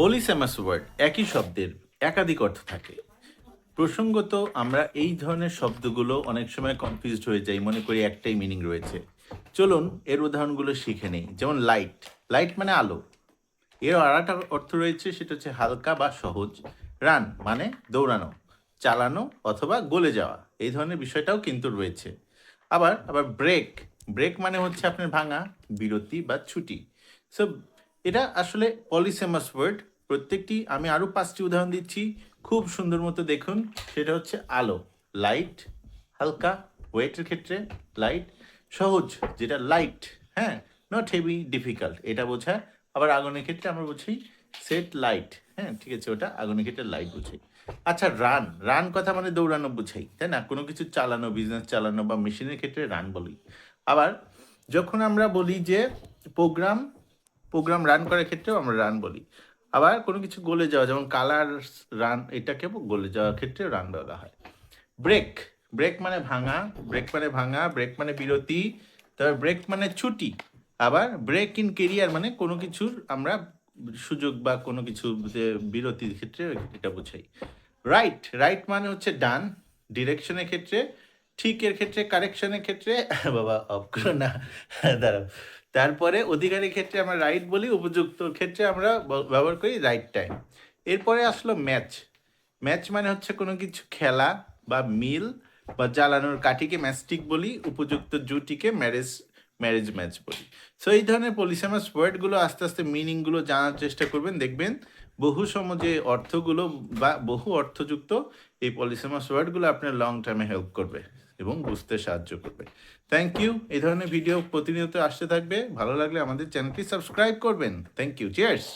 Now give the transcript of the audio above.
পলিসেমাস word একই শব্দের একাধিক অর্থ থাকে। প্রসঙ্গত আমরা এই ধরনের শব্দগুলো অনেক সময় কনফিউজড হয়ে যাই, মনে করি একটাই মিনিং রয়েছে। চলুন এর উদাহরণগুলো শিখে নেই, যেমন লাইট লাইট মানে আলো। এর আর একটা অর্থ রয়েছে, সেটা হচ্ছে হালকা বা সহজ। রান মানে দৌড়ানো, চালানো অথবা গলে যাওয়া, এই ধরনের বিষয়টাও কিন্তু রয়েছে। আবার আবার ব্রেক ব্রেক মানে হচ্ছে আপনার ভাঙা, বিরতি বা ছুটি। সো এটা আসলে পলিসেমাস ওয়ার্ড প্রত্যেকটি, আমি আরও পাঁচটি উদাহরণ দিচ্ছি। খুব সুন্দর মতো দেখুন, সেটা হচ্ছে আলো। লাইট হালকা ওয়েটের ক্ষেত্রে লাইট সহজ, যেটা লাইট হ্যাঁ নট হেভি ডিফিকাল্ট এটা বোঝায়। আবার আগুনের ক্ষেত্রে আমরা বুঝি সেট লাইট হ্যাঁ ঠিক আছে, ওটা আগুনের ক্ষেত্রে লাইট বুঝাই। আচ্ছা রান রান কথা মানে দৌড়ানো বুঝাই, তাই না? কোনো কিছু চালানো বিজনেস চালানো বা মেশিনের ক্ষেত্রে রান বলি। আবার যখন আমরা বলি যে প্রোগ্রাম প্রোগ্রাম রান করার ক্ষেত্রেও আমরা রান বলি। আবার কোনো কিছু গলে যাওয়া, যেমন কালার রান এটাকে গলে যাওয়ার ক্ষেত্রে রান বলা হয়। ব্রেক ব্রেক মানে ভাঙা ব্রেক মানে ভাঙা ব্রেক মানে বিরতি, তারপর ব্রেক মানে ছুটি। আবার ব্রেক ইন কেরিয়ার মানে কোনো কিছুর আমরা সুযোগ বা কোনো কিছু বিরতির ক্ষেত্রে এটা বোঝাই। রাইট রাইট মানে হচ্ছে ডান ডিরেকশনের ক্ষেত্রে ঠিকের ক্ষেত্রে কারেকশনের ক্ষেত্রে, বাবা অফ না, দাঁড়াও। তারপরে অধিকারীর ক্ষেত্রে আমরা রাইট বলি, উপযুক্ত ক্ষেত্রে আমরা ব্যবহার করি রাইট টাইম এরপরে আসলো ম্যাচ ম্যাচ মানে হচ্ছে কোনো কিছু খেলা বা মিল বা জ্বালানোর কাঠিকে ম্যাচটিক বলি, উপযুক্ত জুটিকে ম্যারেজ ম্যারেজ ম্যাচ বলি। সো এই ধরনের পলিসেমাস ওয়ার্ডগুলো আস্তে আস্তে মিনিংগুলো জানার চেষ্টা করবেন। দেখবেন বহু সম যে অর্থগুলো বা বহু অর্থযুক্ত এই পলিসেমাস ওয়ার্ডগুলো আপনার লং টার্মে হেল্প করবে এবং বুঝতে সাহায্য করবে। থ্যাংক ইউ এই ধরনের ভিডিও প্রতিনিয়ত আসতে থাকবে। ভালো লাগলে আমাদের চ্যানেলটি সাবস্ক্রাইব করবেন। Thank you cheers